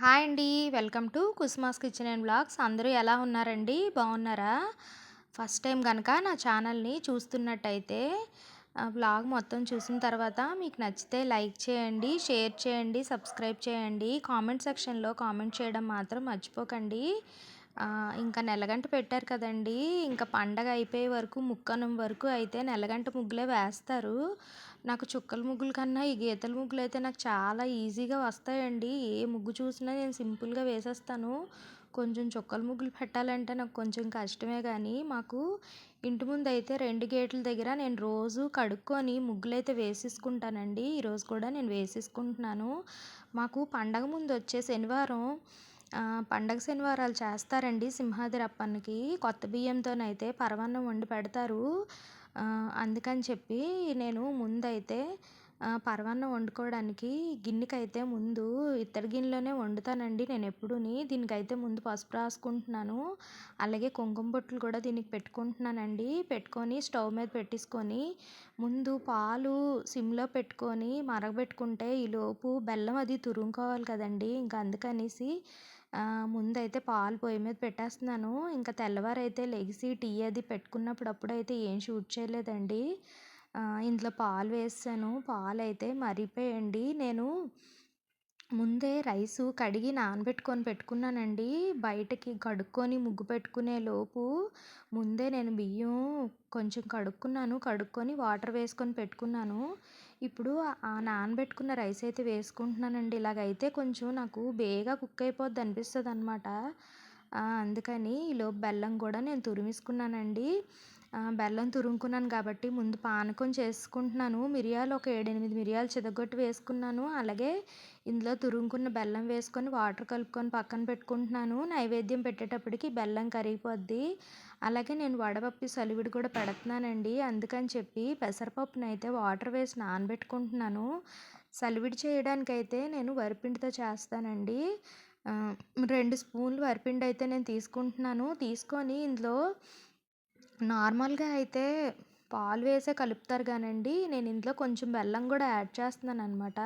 Hi అండి. Welcome to Kusma's kitchen and vlogs. అందరూ ఎలా ఉన్నారండి? బాగున్నారా? ఫస్ట్ టైం కనుక నా ఛానల్ని చూస్తున్నట్టయితే బ్లాగ్ మొత్తం చూసిన తర్వాత మీకు నచ్చితే లైక్ చేయండి షేర్ చేయండి సబ్స్క్రైబ్ చేయండి. కామెంట్ సెక్షన్లో కామెంట్ చేయడం మాత్రం మర్చిపోకండి. ఇంకా నెలగంట పెట్టారు కదండి. ఇంకా పండగ అయిపోయే వరకు ముక్కనం వరకు అయితే నెలగంట ముగ్గులే వేస్తారు. నాకు చుక్కల ముగ్గుల కన్నా ఈ గీతల ముగ్గులు అయితే నాకు చాలా ఈజీగా వస్తాయండి. ఏ ముగ్గు చూసినా నేను సింపుల్గా వేసేస్తాను. కొంచెం చుక్కల ముగ్గులు పెట్టాలంటే నాకు కొంచెం కష్టమే కానీ మాకు ఇంటి ముందు అయితే రెండు గేట్ల దగ్గర నేను రోజు కడుక్కొని ముగ్గులు అయితే వేసేసుకుంటానండి. ఈరోజు కూడా నేను వేసేసుకుంటున్నాను. మాకు పండగ ముందు వచ్చే శనివారం పండగ శనివారాలు చేస్తారండి సింహాద్రి కొత్త బియ్యంతోనైతే పరమాన్నం వండి పెడతారు. అందుకని చెప్పి నేను ముందైతే పరమాన్నం వండుకోవడానికి గిన్నెకైతే ముందు ఇత్తడి గిన్నెలోనే వండుతానండి నేను ఎప్పుడూని. దీనికైతే ముందు పసుపు రాసుకుంటున్నాను. అలాగే కుంకుమ బొట్లు కూడా దీనికి పెట్టుకుంటున్నానండి. పెట్టుకొని స్టవ్ మీద పెట్టేసుకొని ముందు పాలు సిమ్లో పెట్టుకొని మరగబెట్టుకుంటే ఈలోపు బెల్లం అది తురుముకోవాలి కదండి. ఇంకా అందుకనేసి ముందైతే పాలు పొయ్యి మీద పెట్టేస్తున్నాను. ఇంకా తెల్లవారైతే లెగిసి టీ అది పెట్టుకున్నప్పుడు అప్పుడైతే ఏం షూట్ చేయలేదండి. ఇందులో పాలు వేసాను. పాలు అయితే మరిపోయండి నేను ముందే రైసు కడిగి నానబెట్టుకొని పెట్టుకున్నానండి. బయటకి కడుక్కొని ముగ్గు పెట్టుకునే లోపు ముందే నేను బియ్యం కొంచెం కడుక్కున్నాను. కడుక్కొని వాటర్ వేసుకొని పెట్టుకున్నాను. ఇప్పుడు ఆ నానబెట్టుకున్న రైస్ అయితే వేసుకుంటున్నానండి. ఇలాగైతే కొంచెం నాకు బేగా కుక్ అయిపోద్ది అనిపిస్తుంది అనమాట అందుకని ఈలోపు బెల్లం కూడా నేను తురిమేసుకున్నానండి. బెల్లం తురుముకున్నాను కాబట్టి ముందు పానకం చేసుకుంటున్నాను. మిరియాలు ఒక ఏడెనిమిది మిరియాలు చితగొట్టి వేసుకున్నాను. అలాగే ఇందులో తురుముకున్న బెల్లం వేసుకొని వాటర్ కలుపుకొని పక్కన పెట్టుకుంటున్నాను. నైవేద్యం పెట్టేటప్పటికి బెల్లం కరిగిపోద్ది. అలాగే నేను వడపప్పు సలివిడి కూడా పెడుతున్నానండి. అందుకని చెప్పి పెసరపప్పునైతే వాటర్ వేసి నానబెట్టుకుంటున్నాను. సలివిడి చేయడానికైతే నేను వరిపిండితో చేస్తానండి. రెండు స్పూన్లు వరిపిండి అయితే నేను తీసుకుంటున్నాను. తీసుకొని ఇందులో నార్మల్గా అయితే పాలు వేసే కలుపుతారు కానండి. నేను ఇందులో కొంచెం బెల్లం కూడా యాడ్ చేస్తున్నాను అనమాట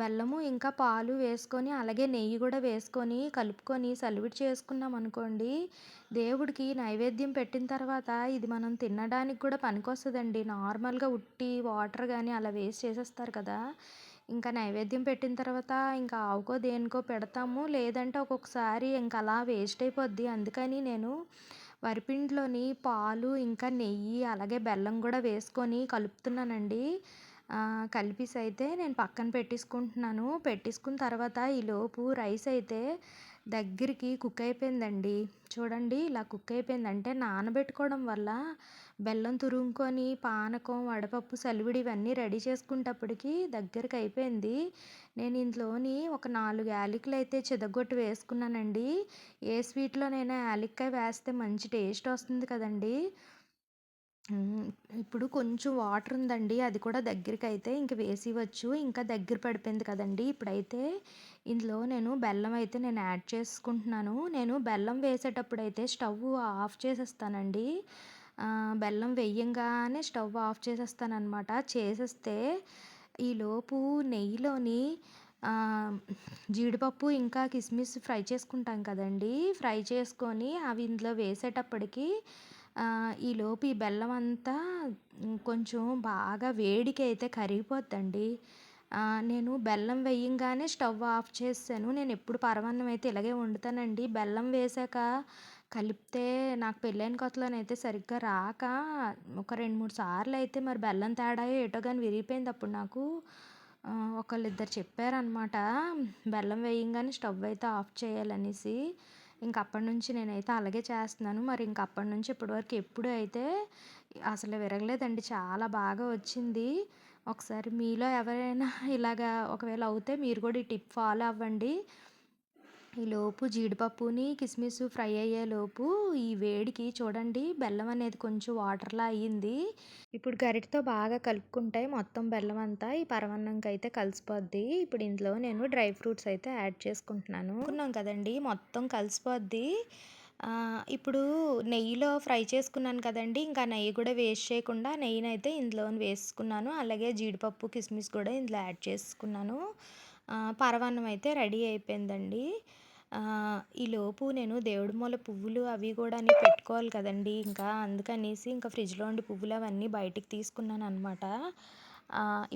బెల్లము ఇంకా పాలు వేసుకొని అలాగే నెయ్యి కూడా వేసుకొని కలుపుకొని సలివిడి చేసుకున్నాం అనుకోండి దేవుడికి నైవేద్యం పెట్టిన తర్వాత ఇది మనం తినడానికి కూడా పనికొస్తుందండి. నార్మల్గా ఉట్టి వాటర్ కానీ అలా వేస్ట్ చేసేస్తారు కదా. ఇంకా నైవేద్యం పెట్టిన తర్వాత ఇంకా ఆవుకో దేనికో పెడతాము. లేదంటే ఒక్కొక్కసారి ఇంకా అలా వేస్ట్ అయిపోద్ది. అందుకని నేను వరిపిండిలోని పాలు ఇంకా నెయ్యి అలాగే బెల్లం కూడా వేసుకొని కలుపుతున్నానండి. కలిపేసి అయితే నేను పక్కన పెట్టేసుకుంటున్నాను. పెట్టేసుకున్న తర్వాత ఈలోపు రైస్ అయితే దగ్గరికి కుక్ అయిపోయిందండి. చూడండి ఇలా కుక్ అయిపోయింది. అంటే నానబెట్టుకోవడం వల్ల బెల్లం తురుముకొని పానకం వడపప్పు సలివిడి ఇవన్నీ రెడీ చేసుకునేటప్పటికి దగ్గరికి అయిపోయింది. నేను ఇందులోని ఒక నాలుగు యాలకులు అయితే చితగొట్టి వేసుకున్నానండి. ఏ స్వీట్లోనైనా యాలక్కాయ వేస్తే మంచి టేస్ట్ వస్తుంది కదండీ. ఇప్పుడు కొంచెం వాటర్ ఉందండి అది కూడా దగ్గరికి అయితే ఇంక వేసి ఇంకా దగ్గర పడిపోయింది కదండి. ఇప్పుడైతే ఇందులో నేను బెల్లం అయితే నేను యాడ్ చేసుకుంటున్నాను. నేను బెల్లం వేసేటప్పుడు అయితే స్టవ్ ఆఫ్ చేసేస్తానండి. బెల్లం వేయంగానే స్టవ్ ఆఫ్ చేసేస్తాను అనమాట చేసేస్తే ఈలోపు నెయ్యిలోని జీడిపప్పు ఇంకా కిస్మిస్ ఫ్రై చేసుకుంటాం కదండి. ఫ్రై చేసుకొని అవి ఇందులో వేసేటప్పటికి ఈలోపు ఈ బెల్లం అంతా కొంచెం బాగా వేడికి అయితే కరిగిపోద్దండి. నేను బెల్లం వేయంగానే స్టవ్ ఆఫ్ చేసాను నేను ఎప్పుడు పరమాన్నం అయితే ఇలాగే వండుతానండి. బెల్లం వేసాక కలిపితే నాకు పెళ్ళైన కొత్తలోనైతే సరిగ్గా రాక ఒక రెండు మూడు సార్లు అయితే మరి బెల్లం తేడా ఏటో కానీ విరిగిపోయింది అప్పుడు నాకు. ఒకళ్ళు ఇద్దరు చెప్పారనమాట బెల్లం వేయంగానే స్టవ్ అయితే ఆఫ్ చేయాలనేసి. ఇంక అప్పటి నుంచి నేనైతే అలాగే చేస్తున్నాను. మరి ఇంక అప్పటి నుంచి ఇప్పటివరకు ఎప్పుడు అయితే అసలు విరగలేదండి. చాలా బాగా వచ్చింది. ఒకసారి మీలో ఎవరైనా ఇలాగా ఒకవేళ అవుతే మీరు కూడా ఈ టిప్ ఫాలో అవ్వండి. ఈలోపు జీడిపప్పుని కిస్మిస్ ఫ్రై అయ్యేలోపు ఈ వేడికి చూడండి బెల్లం అనేది కొంచెం వాటర్లా అయ్యింది. ఇప్పుడు గరిటతో బాగా కలుపుకుంటే మొత్తం బెల్లం అంతా ఈ పరమాన్నంకి అయితే కలిసిపోద్ది. ఇప్పుడు ఇందులో నేను డ్రై ఫ్రూట్స్ అయితే యాడ్ చేసుకుంటున్నాను. అనుకున్నాం కదండి మొత్తం కలిసిపోద్ది. ఇప్పుడు నెయ్యిలో ఫ్రై చేసుకున్నాను కదండి ఇంకా నెయ్యి కూడా వేస్ట్ చేయకుండా నెయ్యిని అయితే ఇందులో వేసుకున్నాను. అలాగే జీడిపప్పు కిస్మిస్ కూడా ఇందులో యాడ్ చేసుకున్నాను. పరవాన్నం అయితే రెడీ అయిపోయిందండి. ఈలోపు నేను దేవుడి మూల పువ్వులు అవి కూడా పెట్టుకోవాలి కదండి. ఇంకా అందుకనేసి ఇంకా ఫ్రిడ్జ్లో ఉండి పువ్వులు అవన్నీ బయటికి తీసుకున్నాను అనమాట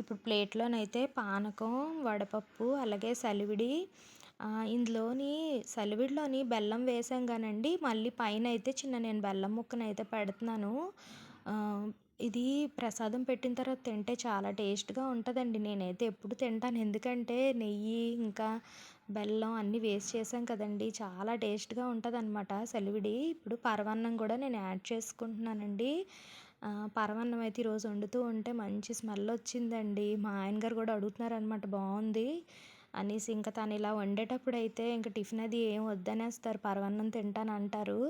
ఇప్పుడు ప్లేట్లోనైతే పానకం వడపప్పు అలాగే సలివిడి ఇందులోని సలివిడిలోని బెల్లం వేసాం కానండి. మళ్ళీ పైన అయితే చిన్న నేను బెల్లం ముక్కనైతే పెడుతున్నాను. ఇది ప్రసాదం పెట్టిన తర్వాత తింటే చాలా టేస్ట్గా ఉంటుందండి. నేనైతే ఎప్పుడు తింటాను. ఎందుకంటే నెయ్యి ఇంకా బెల్లం అన్నీ వేస్ట్ చేసాం కదండి. చాలా టేస్ట్గా ఉంటుంది అనమాట సలివిడి. ఇప్పుడు పరవన్నం కూడా నేను యాడ్ చేసుకుంటున్నానండి. పరవన్నం అయితే ఈరోజు వండుతూ ఉంటే మంచి స్మెల్ వచ్చిందండి. మా ఆయన గారు కూడా అడుగుతున్నారు అనమాట బాగుంది అనేసి. ఇంకా తను ఇలా వండేటప్పుడు అయితే ఇంకా టిఫిన్ అది ఏం వద్దనేస్తారు పరవన్నం తింటాను అంటారు.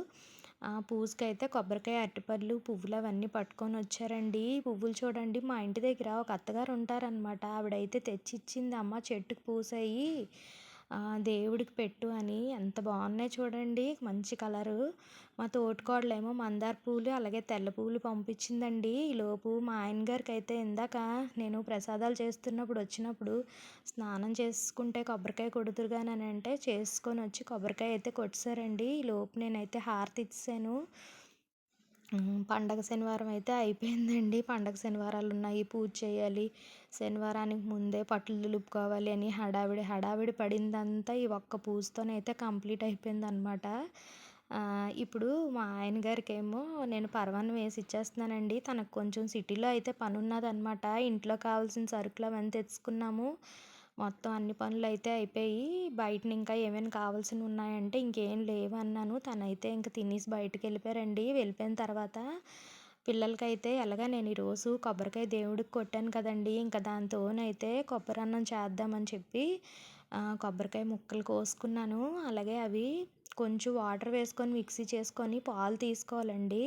పూజకైతే కొబ్బరికాయ అరటిపళ్ళు పువ్వులు అవన్నీ పట్టుకొని వచ్చారండి. పువ్వులు చూడండి మా ఇంటి దగ్గర ఒక అత్తగారు ఉంటారనమాట ఆవిడైతే తెచ్చిచ్చింది. అమ్మ చెట్టుకు పూసాయి. దేవుడికి పెట్టు అని. ఎంత బాగున్నాయి చూడండి. మంచి కలరు. మా తోటికోడలేమో మందార పూలు అలాగే తెల్ల పూలు పంపించిందండి. ఈలోపు మా ఆయన గారికి అయితే ఇందాక నేను ప్రసాదాలు చేస్తున్నప్పుడు వచ్చినప్పుడు స్నానం చేసుకుంటే కొబ్బరికాయ కొడుతురు అని అంటే చేసుకొని వచ్చి కొబ్బరికాయ అయితే కొట్టేశారండి ఈలోపు నేనైతే హారతి ఇచ్చాను పండగ శనివారం అయితే అయిపోయిందండి. పండగ శనివారాలు ఉన్నాయి. పూజ చేయాలి. శనివారానికి ముందే పట్లు దులుపుకోవాలి అని హడావిడి హడావిడి పడిందంతా ఈ ఒక్క పూజతోనైతే కంప్లీట్ అయిపోయింది అనమాట ఇప్పుడు మా ఆయన గారికి ఏమో నేను పరవాన్నం వేసి ఇచ్చేస్తున్నానండి. తనకు కొంచెం సిటీలో అయితే పని ఉన్నదనమాట ఇంట్లో కావాల్సిన సరుకులు అవన్నీ తెచ్చుకున్నాము. మొత్తం అన్ని పనులు అయితే అయిపోయి బయటని ఇంకా ఏమైనా కావాల్సినవి ఉన్నాయంటే ఇంకేం లేవు అన్నాను తనైతే ఇంకా తినేసి బయటకు వెళ్ళిపోయారండి వెళ్ళిపోయిన తర్వాత పిల్లలకైతే ఎలాగా నేను ఈరోజు కొబ్బరికాయ దేవుడికి కొట్టాను కదండి. ఇంకా దాంతోనైతే కొబ్బరి అన్నం చేద్దామని చెప్పి కొబ్బరికాయ ముక్కలు కోసుకున్నాను. అలాగే అవి కొంచెం వాటర్ వేసుకొని మిక్సీ చేసుకొని పాలు తీసుకోవాలండి.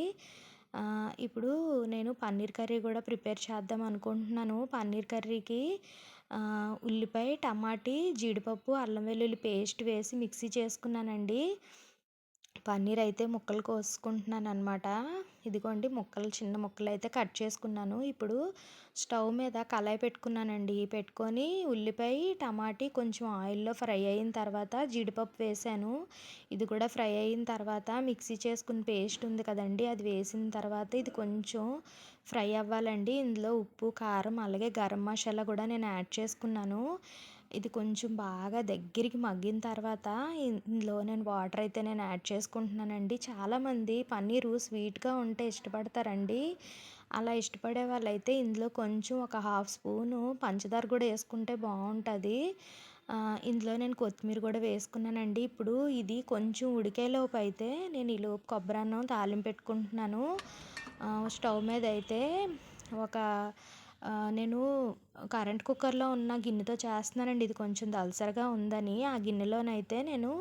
ఇప్పుడు నేను పన్నీర్ కర్రీ కూడా ప్రిపేర్ చేద్దాం అనుకుంటున్నాను. పన్నీర్ కర్రీకి ఉల్లిపాయ టమాటీ జీడిపప్పు అల్లం వెల్లుల్లి పేస్ట్ వేసి మిక్సీ చేసుకున్నానండి. పన్నీర్ అయితే ముక్కలు కోసుకుంటున్నాను అనమాట ఇదిగోండి ముక్కలు చిన్న ముక్కలు అయితే కట్ చేసుకున్నాను. ఇప్పుడు స్టవ్ మీద కళాయి పెట్టుకున్నానండి. పెట్టుకొని ఉల్లిపాయ టమాటీ కొంచెం ఆయిల్లో ఫ్రై అయిన తర్వాత జీడిపప్పు వేసాను. ఇది కూడా ఫ్రై అయిన తర్వాత మిక్సీ చేసుకున్న పేస్ట్ ఉంది కదండి అది వేసిన తర్వాత ఇది కొంచెం ఫ్రై అవ్వాలండి. ఇందులో ఉప్పు కారం అలాగే గరం మసాలా కూడా నేను యాడ్ చేసుకున్నాను. ఇది కొంచెం బాగా దగ్గరికి మగ్గిన తర్వాత ఇందులో నేను వాటర్ అయితే నేను యాడ్ చేసుకుంటున్నానండి. చాలామంది పన్నీరు స్వీట్గా ఉంటే ఇష్టపడతారండి. అలా ఇష్టపడే వాళ్ళైతే ఇందులో కొంచెం ఒక హాఫ్ స్పూను పంచదార కూడా వేసుకుంటే బాగుంటుంది. ఇందులో నేను కొత్తిమీర కూడా వేసుకున్నానండి. ఇప్పుడు ఇది కొంచెం ఉడికేలోపు అయితే నేను ఈలోపు కొబ్బరి అన్నం తాలింపు పెట్టుకుంటున్నాను. స్టవ్ మీద అయితే ఒక నేను కరెంట్ కుక్కర్లో ఉన్న గిన్నెతో చేస్తున్నానండి. ఇది కొంచెం దలసరిగా ఉందని. ఆ గిన్నెలోనైతే నేను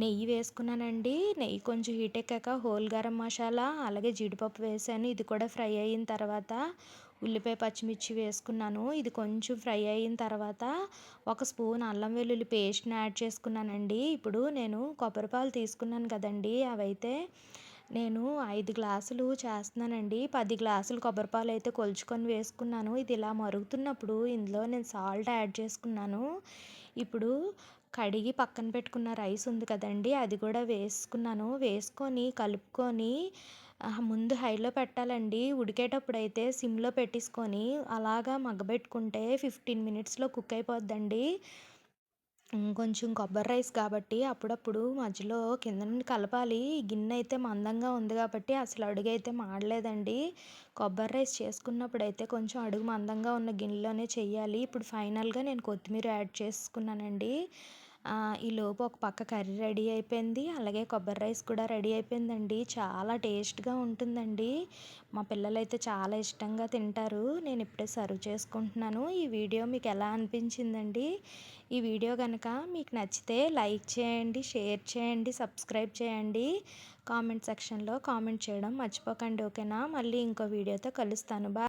నెయ్యి వేసుకున్నానండి. నెయ్యి కొంచెం హీట్ ఎక్కాక హోల్ గరం మసాలా అలాగే జీడిపప్పు వేసాను. ఇది కూడా ఫ్రై అయిన తర్వాత ఉల్లిపాయ పచ్చిమిర్చి వేసుకున్నాను. ఇది కొంచెం ఫ్రై అయిన తర్వాత ఒక స్పూన్ అల్లం వెల్లుల్లి పేస్ట్ని యాడ్ చేసుకున్నానండి. ఇప్పుడు నేను కొబ్బరి పాలు తీసుకున్నాను కదండి. అవైతే నేను ఐదు గ్లాసులు చేస్తున్నానండి. పది గ్లాసులు కొబ్బరిపాలు అయితే కొలుచుకొని వేసుకున్నాను. ఇది ఇలా మరుగుతున్నప్పుడు ఇందులో నేను సాల్ట్ యాడ్ చేసుకున్నాను. ఇప్పుడు కడిగి పక్కన పెట్టుకున్న రైస్ ఉంది కదండి అది కూడా వేసుకున్నాను. వేసుకొని కలుపుకొని ముందు హైలో పెట్టాలండి. ఉడికేటప్పుడు అయితే సిమ్లో పెట్టేసుకొని అలాగా మగ్గబెట్టుకుంటే ఫిఫ్టీన్ మినిట్స్లో కుక్ అయిపోద్దండి. కొంచెం కొబ్బరి రైస్ కాబట్టి అప్పుడప్పుడు మధ్యలో కింద నుండి కలపాలి. గిన్నె అయితే మందంగా ఉంది కాబట్టి అసలు అడుగు అయితే మాడలేదండి. కొబ్బరి రైస్ చేసుకున్నప్పుడు అయితే కొంచెం అడుగు మందంగా ఉన్న గిన్నెలోనే చెయ్యాలి ఇప్పుడు ఫైనల్గా నేను కొత్తిమీర యాడ్ చేసుకున్నానండి. ఈలోపు ఒక పక్క కర్రీ రెడీ అయిపోయింది అలాగే కొబ్బరి రైస్ కూడా రెడీ అయిపోయిందండి. చాలా టేస్ట్గా ఉంటుందండి. మా పిల్లలైతే చాలా ఇష్టంగా తింటారు. నేను ఇప్పుడే సర్వ్ చేసుకుంటున్నాను. ఈ వీడియో మీకు ఎలా అనిపించిందండి? ఈ వీడియో కనుక మీకు నచ్చితే లైక్ చేయండి షేర్ చేయండి సబ్స్క్రైబ్ చేయండి. కామెంట్ సెక్షన్లో కామెంట్ చేయడం మర్చిపోకండి ఓకేనా? మళ్ళీ ఇంకో వీడియోతో కలుస్తాను. బాయ్.